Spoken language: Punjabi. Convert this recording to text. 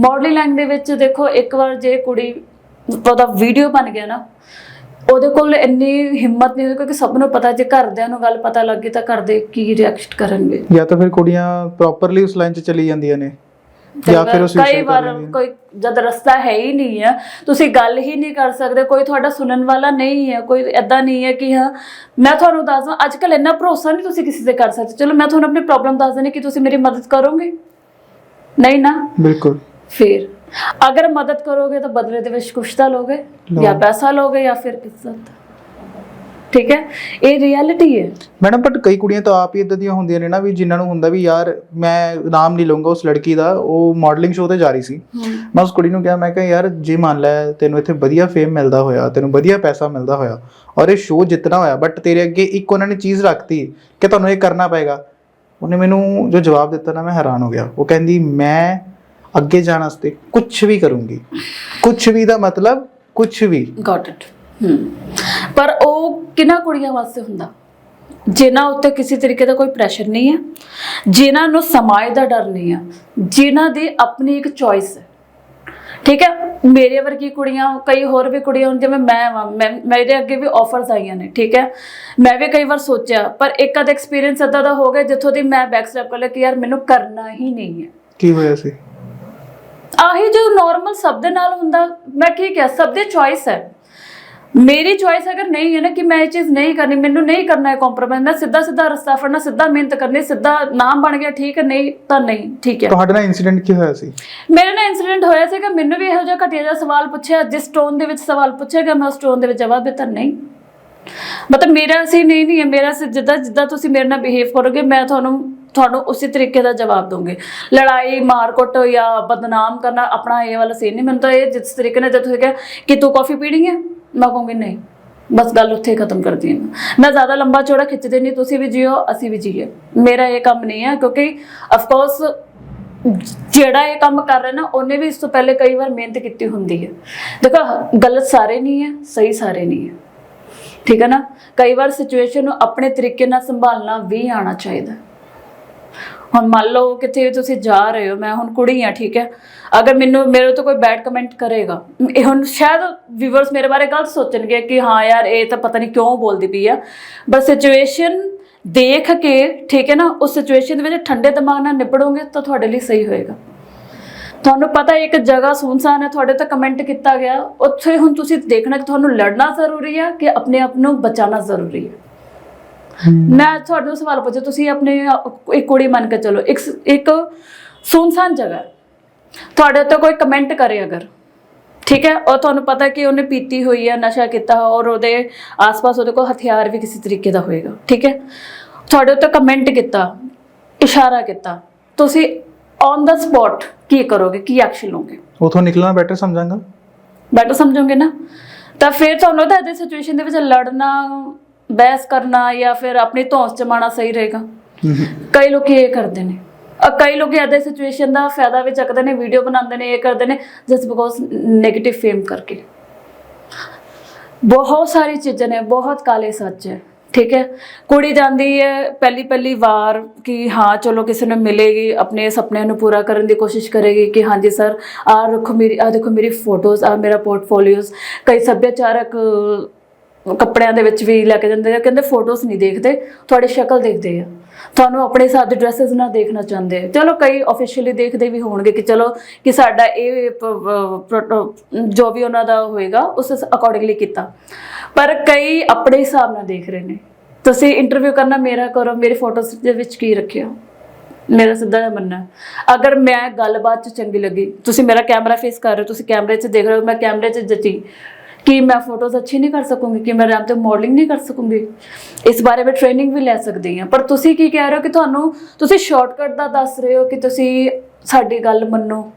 ਮਾਡਲਿੰਗ ਲਾਈਨ ਦੇ ਵਿੱਚ ਦੇਖੋ ਇੱਕ ਵਾਰ ਜੇ ਕੁੜੀ ਉਹਦਾ ਵੀਡੀਓ ਬਣ ਗਿਆ ਨਾ ਉਹਦੇ ਕੋਲ ਇੰਨੀ ਹਿੰਮਤ ਨਹੀਂ ਹੁੰਦੀ ਕਿਉਂਕਿ ਸਭ ਨੂੰ ਪਤਾ ਜੇ ਘਰਦਿਆਂ ਨੂੰ ਗੱਲ ਪਤਾ ਲੱਗ ਗਈ ਤਾਂ ਘਰ ਦੇ ਕੀ ਰਿਐਕਟ ਕਰਨਗੇ? ਜਾਂ ਤਾਂ ਫਿਰ ਕੁੜੀਆਂ ਪ੍ਰੋਪਰਲੀ ਉਸ ਲਾਈਨ 'ਚ ਚਲੀ ਜਾਂਦੀਆਂ ਨੇ ਜਾਂ ਫਿਰ ਉਹ ਕਈ ਵਾਰ। ਕੋਈ ਜਦ ਰਸਤਾ ਹੈ ਹੀ ਨਹੀਂ ਹੈ ਤੁਸੀਂ ਗੱਲ ਹੀ ਨਹੀਂ ਕਰ ਸਕਦੇ ਕੋਈ ਤੁਹਾਡਾ ਸੁਣਨ ਵਾਲਾ ਨਹੀਂ ਹੈ ਕੋਈ ਐਦਾਂ ਨਹੀਂ ਹੈ ਕਿ ਹਾਂ ਮੈਂ ਤੁਹਾਨੂੰ ਦੱਸਦਾ ਅੱਜ ਕੱਲ ਇੰਨਾ ਭਰੋਸਾ ਨਹੀਂ ਤੁਸੀਂ ਕਿਸੇ ਤੇ ਕਰ ਸਕਦੇ। ਚਲੋ ਮੈਂ ਤੁਹਾਨੂੰ ਆਪਣੀ ਪ੍ਰੋਬਲਮ ਦੱਸ ਦਿੰਦੀ ਕਿ ਤੁਸੀਂ ਮੇਰੀ ਮਦਦ ਕਰੋਗੇ। ਨਹੀਂ ਨਾ? ਬਿਲਕੁਲ। ਫਿਰ। ਅਗਰ ਮਦਦ ਕਰੋਗੇ ਤਾਂ ਬਦਲੇ ਦੇ ਵਿੱਚ ਕੁਛ ਤਾਂ ਲੋਗੇ। ਜਾਂ ਪੈਸਾ ਲੋਗੇ ਜਾਂ ਫਿਰ ਇੱਜ਼ਤ ਠੀਕ ਹੈ? ਇਹ ਰਿਐਲਿਟੀ ਹੈ। ਮੈਡਮ ਬਟ ਕਈ ਕੁੜੀਆਂ ਤਾਂ ਆਪ ਹੀ ਇਦਾਂ ਦੀਆਂ ਹੁੰਦੀਆਂ ਨੇ ਨਾ ਵੀ ਜਿਨ੍ਹਾਂ ਨੂੰ ਹੁੰਦਾ ਵੀ ਯਾਰ ਮੈਂ ਨਾਮ ਨਹੀਂ ਲਵਾਂਗਾ ਉਸ ਲੜਕੀ ਦਾ ਉਹ ਮਾਡਲਿੰਗ ਸ਼ੋਅ ਤੇ ਜਾ ਰਹੀ ਸੀ। ਮੈਂ ਉਸ ਕੁੜੀ ਨੂੰ ਕਿਹਾ ਮੈਂ ਕਿਹਾ ਯਾਰ ਜੇ ਮੰਨ ਲੈ ਤੈਨੂੰ ਇੱਥੇ ਵਧੀਆ ਫੇਮ ਮਿਲਦਾ ਹੋਇਆ ਤੈਨੂੰ ਵਧੀਆ ਪੈਸਾ ਮਿਲਦਾ ਹੋਇਆ ਔਰ ਇਹ ਸ਼ੋਅ ਜਿੱਤਣਾ ਹੋਇਆ ਬਟ ਤੇਰੇ ਅੱਗੇ ਇੱਕ ਉਹਨਾਂ ਨੇ ਚੀਜ਼ ਰੱਖਤੀ ਕਿ ਤੁਹਾਨੂੰ ਇਹ ਕਰਨਾ ਪਏਗਾ। ਉਹਨੇ ਮੈਨੂੰ ਜੋ ਜਵਾਬ ਦਿੱਤਾ ਨਾ ਮੈਂ ਹੈਰਾਨ ਹੋ ਗਿਆ। ਉਹ ਕਹਿੰਦੀ ਮੈਂ ਅੱਗੇ ਜਾਣ ਵਾਸਤੇ ਕੁਝ ਵੀ ਕਰੂੰਗੀ। ਕੁਝ ਵੀ ਦਾ ਮਤਲਬ ਕੁਝ ਵੀ। ਗਾਟ ਇਟ ਪਰ ਉਹ ਕਿਹਨਾਂ ਕੁੜੀਆਂ ਵਾਸਤੇ ਹੁੰਦਾ? ਜਿਨ੍ਹਾਂ ਉੱਤੇ ਕਿਸੇ ਤਰੀਕੇ ਦਾ ਕੋਈ ਪ੍ਰੈਸ਼ਰ ਨਹੀਂ ਹੈ ਜਿਨ੍ਹਾਂ ਨੂੰ ਸਮਾਜ ਦਾ ਡਰ ਨਹੀਂ ਹੈ ਜਿਨ੍ਹਾਂ ਦੀ ਆਪਣੀ ਇੱਕ ਚੋਇਸ ਹੈ। ਠੀਕ ਹੈ? ਮੇਰੇ ਵਰਗੀ ਕੁੜੀਆਂ ਕਈ ਹੋਰ ਵੀ ਕੁੜੀਆਂ ਹੁਣ ਜਿਵੇਂ ਮੈਂ ਵਾਂ ਮੇਰੇ ਅੱਗੇ ਵੀ ਆਫਰਸ ਆਈਆਂ ਨੇ ਠੀਕ ਹੈ? ਮੈਂ ਵੀ ਕਈ ਵਾਰ ਸੋਚਿਆ ਪਰ ਇੱਕ ਅਦ ਐਕਸਪੀਰੀਅੰਸ ਏਦਾਂ ਦਾ ਹੋ ਗਿਆ ਜਿੱਥੋਂ ਦੀ ਮੈਂ ਬੈਕ ਸਟੈਪ ਕਰ ਲਿਆ ਕਿ ਯਾਰ ਮੈਨੂੰ ਕਰਨਾ ਹੀ ਨਹੀਂ ਹੈ। ਕੀ ਹੋਇਆ ਸੀ? ਆਹੀ ਜੋ ਨਾਰਮਲ ਸਭ ਦੇ ਨਾਲ ਹੁੰਦਾ ਮੈਂ ਕੀ ਕਿਹਾ ਸਭ ਦੀ ਚੋਇਸ ਹੈ। ਮੇਰੀ ਚੋਇਸ ਅਗਰ ਨਹੀਂ ਹੈ ਨਾ ਕਿ ਮੈਂ ਇਹ ਚੀਜ਼ ਨਹੀਂ ਕਰਨੀ ਮੈਨੂੰ ਨਹੀਂ ਕਰਨਾ ਹੈ ਕੰਪਰੋਮਾਈਜ਼ ਮੈਂ ਸਿੱਧਾ ਸਿੱਧਾ ਰਸਤਾ ਫੜਨਾ ਸਿੱਧਾ ਮਿਹਨਤ ਕਰਨੀ ਸਿੱਧਾ ਨਾਮ ਬਣ ਗਿਆ ਠੀਕ ਹੈ ਨਹੀਂ ਤਾਂ ਨਹੀਂ ਠੀਕ ਹੈ। ਤੁਹਾਡੇ ਨਾਲ ਇਨਸੀਡੈਂਟ ਕੀ ਹੋਇਆ ਸੀ? ਮੇਰੇ ਨਾਲ ਇਨਸੀਡੈਂਟ ਹੋਇਆ ਸੀ ਕਿ ਮੈਨੂੰ ਵੀ ਇਹੋ ਜਿਹਾ ਘਟੀਆ ਜਿਹਾ ਸਵਾਲ ਪੁੱਛਿਆ ਜਿਸ ਟੋਨ ਦੇ ਵਿੱਚ ਸਵਾਲ ਪੁੱਛਿਆ ਗਿਆ ਮੈਂ ਉਸ ਟੋਨ ਦੇ ਵਿੱਚ ਜਵਾਬ ਦਿੱਤਾ ਨਹੀਂ। ਮਤਲਬ ਮੇਰਾ ਸੀ ਨਹੀਂ ਨਹੀਂ ਹੈ ਮੇਰਾ ਸੀ ਜਿੱਦਾਂ ਜਿੱਦਾਂ ਤੁਸੀਂ ਮੇਰੇ ਨਾਲ ਬਿਹੇਵ ਕਰੋਗੇ ਮੈਂ ਤੁਹਾਨੂੰ ਤੁਹਾਨੂੰ ਉਸੇ ਤਰੀਕੇ ਦਾ ਜਵਾਬ ਦੂੰਗੀ ਲੜਾਈ, ਮਾਰਕੁੱਟ ਜਾਂ ਬਦਨਾਮ ਕਰਨਾ ਆਪਣਾ ਇਹ ਵਾਲਾ ਸੀ ਨਹੀਂ, ਮੈਨੂੰ ਤਾਂ ਇਹ ਜਿਸ ਤਰੀਕੇ ਨਾਲ ਜਦ ਤੁਸੀਂ ਕਿਹਾ ਕਿ ਤੂੰ ਕਾਫੀ ਪੀਣੀ ਹੈ, ਮੈਂ ਕਹੂੰਗੀ ਨਹੀਂ, ਬਸ ਗੱਲ ਉੱਥੇ ਖਤਮ ਕਰਦੀ ਹਾਂ ਮੈਂ। ਜ਼ਿਆਦਾ ਲੰਬਾ ਚੌੜਾ ਖਿੱਚਦੇ ਨਹੀਂ, ਤੁਸੀਂ ਵੀ ਜੀਓ, ਅਸੀਂ ਵੀ ਜੀਏ। ਮੇਰਾ ਇਹ ਕੰਮ ਨਹੀਂ ਹੈ, ਕਿਉਂਕਿ ਆਫ ਕੋਰਸ ਜਿਹੜਾ ਇਹ ਕੰਮ ਕਰ ਰਿਹਾ ਨਾ, ਉਹਨੇ ਵੀ ਇਸ ਤੋਂ ਪਹਿਲੇ ਕਈ ਵਾਰ ਮਿਹਨਤ ਕੀਤੀ ਹੁੰਦੀ ਹੈ। ਦੇਖੋ, ਗਲਤ ਸਾਰੇ ਨਹੀਂ ਹੈ, ਸਹੀ ਸਾਰੇ ਨਹੀਂ ਹੈ। ਠੀਕ ਹੈ ਨਾ? ਕਈ ਵਾਰ ਸਿਚੁਏਸ਼ਨ ਨੂੰ ਆਪਣੇ ਤਰੀਕੇ ਨਾਲ ਸੰਭਾਲਣਾ ਵੀ ਆਉਣਾ ਚਾਹੀਦਾ। ਹੁਣ ਮੰਨ ਲਓ ਕਿਤੇ ਤੁਸੀਂ ਜਾ ਰਹੇ ਹੋ, ਮੈਂ ਹੁਣ ਕੁੜੀ ਆ ਠੀਕ ਹੈ? ਅਗਰ ਮੈਨੂੰ, ਮੇਰੇ ਤੋਂ ਕੋਈ ਬੈਡ ਕਮੈਂਟ ਕਰੇਗਾ, ਇਹ ਹੁਣ ਸ਼ਾਇਦ ਵੀਵਰਸ ਮੇਰੇ ਬਾਰੇ ਗਲਤ ਸੋਚਣਗੇ ਕਿ ਹਾਂ ਯਾਰ, ਇਹ ਤਾਂ ਪਤਾ ਨਹੀਂ ਕਿਉਂ ਬੋਲਦੀ ਪਈ ਆ। ਬਸ ਸਿਚੁਏਸ਼ਨ ਦੇਖ ਕੇ, ਠੀਕ ਹੈ ਨਾ, ਉਸ ਸਿਚੁਏਸ਼ਨ ਦੇ ਵਿੱਚ ਠੰਡੇ ਦਿਮਾਗ ਨਾਲ ਨਿਪੜੋਗੇ ਤਾਂ ਤੁਹਾਡੇ ਲਈ ਸਹੀ ਹੋਏਗਾ। ਤੁਹਾਨੂੰ ਪਤਾ ਇੱਕ ਜਗ੍ਹਾ ਸੁਨਸਾਨ ਹੈ, ਤੁਹਾਡੇ ਤੇ ਕਮੈਂਟ ਕੀਤਾ ਗਿਆ, ਉੱਥੇ ਹੁਣ ਤੁਸੀਂ ਦੇਖਣਾ ਕਿ ਤੁਹਾਨੂੰ ਲੜਨਾ ਜ਼ਰੂਰੀ ਹੈ ਕਿ ਆਪਣੇ ਆਪ ਨੂੰ ਬਚਾਉਣਾ ਜ਼ਰੂਰੀ ਹੈ ਮੈਂ ਤੁਹਾਨੂੰ ਸਵਾਲ ਪੁੱਛਿਆ ਤੁਸੀਂ ਆਪਣੇ ਆਪ- ਇੱਕ ਕੁੜੀ ਮੰਨ ਕੇ ਚਲੋ ਇੱਕ ਇੱਕ ਸੁਨਸਾਨ ਜਗ੍ਹਾ। ਤੁਹਾਡੇ ਉੱਤੇ ਕੋਈ ਕਮੈਂਟ ਕਰੇ ਅਗਰ ਠੀਕ ਹੈ? ਔਰ ਤੁਹਾਨੂੰ ਪਤਾ ਕਿ ਉਹਨੇ ਪੀਤੀ ਹੋਈ ਹੈ ਨਸ਼ਾ ਕੀਤਾ ਹੈ ਔਰ ਉਹਦੇ ਆਸ-ਪਾਸ ਉਹਦੇ ਕੋਲ ਹਥਿਆਰ ਵੀ ਕਿਸੇ ਤਰੀਕੇ ਦਾ ਹੋਏਗਾ ਠੀਕ ਹੈ? ਤੁਹਾਡੇ ਉੱਤੇ ਕਮੈਂਟ ਕੀਤਾ ਇਸ਼ਾਰਾ ਕੀਤਾ ਤੁਸੀਂ ਔਨ ਦਾ ਸਪੌਟ ਕੀ ਕਰੋਗੇ ਕੀ ਐਕਸ਼ਨ ਲਓਗੇ? ਉਥੋਂ ਨਿਕਲਣਾ ਬੈਟਰ ਸਮਝਾਂਗਾ। ਬੈਟਰ ਸਮਝੋਗੇ ਨਾ? ਤਾਂ ਫਿਰ ਤੁਹਾਨੂੰ ਤਾਂ ਇਹਦੇ ਸਿਚੁਏਸ਼ਨ ਦੇ ਵਿੱਚ ਲੜਨਾ ਬਹਿਸ ਕਰਨਾ ਜਾਂ ਫਿਰ ਆਪਣੀ ਧੌਂਸ ਜਮਾਉਣਾ ਸਹੀ ਰਹੇਗਾ। ਕਈ ਲੋਕੀ ਇਹ ਕਰਦੇ ਨੇ। ਅ ਕਈ ਲੋਕੀ ਇਹਦੇ ਸਿਚੁਏਸ਼ਨ ਦਾ ਫਾਇਦਾ ਵੀ ਚੱਕਦੇ ਨੇ ਵੀਡੀਓ ਬਣਾਉਂਦੇ ਨੇ ਇਹ ਕਰਦੇ ਨੇ ਜਸਟ ਬਿਕੋਜ਼ 네ਗੇਟਿਵ ਫੇਮ ਕਰਕੇ। ਬਹੁਤ ਸਾਰੀ ਚੀਜ਼ਾਂ ਨੇ ਬਹੁਤ ਕਾਲੇ ਸੱਚ ਹੈ ਠੀਕ ਹੈ। ਕੁੜੀ ਜਾਂਦੀ ਹੈ ਪਹਿਲੀ ਪਹਿਲੀ ਵਾਰ ਕਿ ਹਾਂ ਚਲੋ ਕਿਸੇ ਨੂੰ ਮਿਲੇਗੀ ਆਪਣੇ ਸੁਪਨਿਆਂ ਨੂੰ ਪੂਰਾ ਕਰਨ ਦੀ ਕੋਸ਼ਿਸ਼ ਕਰੇਗੀ ਕਿ ਹਾਂਜੀ ਸਰ ਆਹ ਰੱਖੋ ਮੇਰੀ ਆਹ ਦੇਖੋ ਮੇਰੀ ਫੋਟੋਜ਼ ਆ ਮੇਰਾ ਪੋਰਟਫੋਲੀਓਜ਼ ਕਈ ਸੱਭਿਆਚਾਰਕ ਕੱਪੜਿਆਂ ਦੇ ਵਿੱਚ ਵੀ ਲੈ ਕੇ ਜਾਂਦੇ ਆ, ਕਹਿੰਦੇ ਫੋਟੋਜ਼ ਨਹੀਂ ਦੇਖਦੇ, ਤੁਹਾਡੀ ਸ਼ਕਲ ਦੇਖਦੇ ਆ। ਤੁਹਾਨੂੰ ਆਪਣੇ ਹਿਸਾਬ ਦੇ ਡਰੈਸਸ ਨਾ ਦੇਖਣਾ ਚਾਹੁੰਦੇ। ਆ। ਚਲੋ ਕਈ ਆਫੀਸ਼ੀਅਲੀ ਦੇਖਦੇ ਵੀ ਹੋਣਗੇ ਕਿ ਚਲੋ ਕਿ ਸਾਡਾ ਇਹ ਜੋ ਵੀ ਉਹਨਾਂ ਦਾ ਹੋਏਗਾ, ਉਸ ਅਕੋਰਡਿੰਗਲੀ ਕੀਤਾ। ਪਰ ਕਈ ਆਪਣੇ ਹਿਸਾਬ ਨਾਲ ਦੇਖ ਰਹੇ ਨੇ। ਤੁਸੀਂ ਇੰਟਰਵਿਊ ਕਰਨਾ, ਮੇਰਾ ਕਰੋ, ਮੇਰੇ ਫੋਟੋਜ਼ ਦੇ ਵਿੱਚ ਕੀ ਰੱਖਿਆ? ਮੇਰਾ ਸਿੱਧਾ ਜਿਹਾ ਮੰਨਣਾ ਅਗਰ ਮੈਂ ਗੱਲਬਾਤ ਚ ਚੰਗੀ ਲੱਗੀ, ਤੁਸੀਂ ਮੇਰਾ ਕੈਮਰਾ ਫੇਸ ਕਰ ਰਹੇ ਹੋ, ਤੁਸੀਂ ਕੈਮਰੇ 'ਚ ਦੇਖ ਰਹੇ ਹੋ, ਮੈਂ ਕੈਮਰੇ 'ਚ ਜੱਚੀ। ਕਿ ਮੈਂ ਫੋਟੋਜ਼ ਅੱਛੀ ਨਹੀਂ ਕਰ ਸਕੂੰਗੀ, ਕਿ ਮੈਂ ਰੈਮ ਤੇ ਮਾਡਲਿੰਗ ਨਹੀਂ ਕਰ ਸਕੂੰਗੀ। ਇਸ ਬਾਰੇ ਮੈਂ ਟ੍ਰੇਨਿੰਗ ਵੀ ਲੈ ਸਕਦੀ ਹਾਂ। ਪਰ ਤੁਸੀਂ ਕੀ ਕਹਿ ਰਹੇ ਹੋ ਕਿ ਤੁਹਾਨੂੰ, ਤੁਸੀਂ ਸ਼ਾਰਟਕਟ ਦਾ ਦੱਸ ਰਹੇ ਹੋ ਕਿ ਤੁਸੀਂ ਸਾਡੀ ਗੱਲ ਮੰਨੋ।